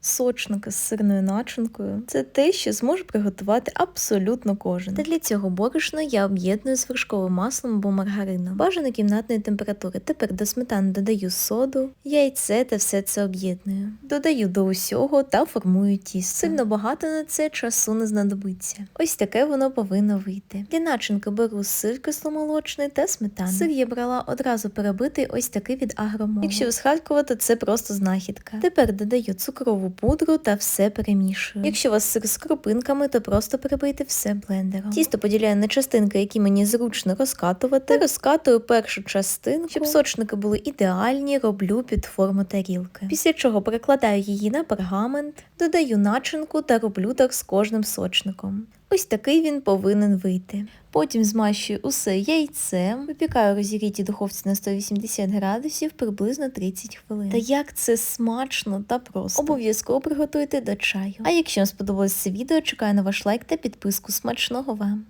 сочника з сирною начинкою це те, що зможе приготувати абсолютно кожен. Та для цього борошно я об'єдную з вершковим маслом або маргарином. Бажано кімнатної температури. Тепер до сметани додаю соду, яйце та все це об'єдную. Додаю до усього та формую тісто. Сильно багато на це часу не знадобиться. Ось таке воно повинно вийти. Для начинки беру сир кисломолочний та сметану. Сир я брала одразу перебитий ось такий від агромолу. Якщо з Харкова, то це просто знахідка. Тепер додаю цукрову пудру та все перемішую. Якщо у вас сир з крупинками, то просто перебийте все блендером. Тісто поділяю на частинки, які мені зручно розкатувати. Та Розкатую першу частинку, щоб сочники були ідеальні, роблю під форму тарілки. Після чого перекладаю її на пергамент, додаю начинку та роблю так з кожним сочником. Ось такий він повинен вийти. Потім змащую усе яйцем, випікаю розігріті духовці на 180 градусів приблизно 30 хвилин. Та як це смачно та просто. Обов'язково приготуйте до чаю. А якщо вам сподобалось це відео, чекаю на ваш лайк та підписку. Смачного вам!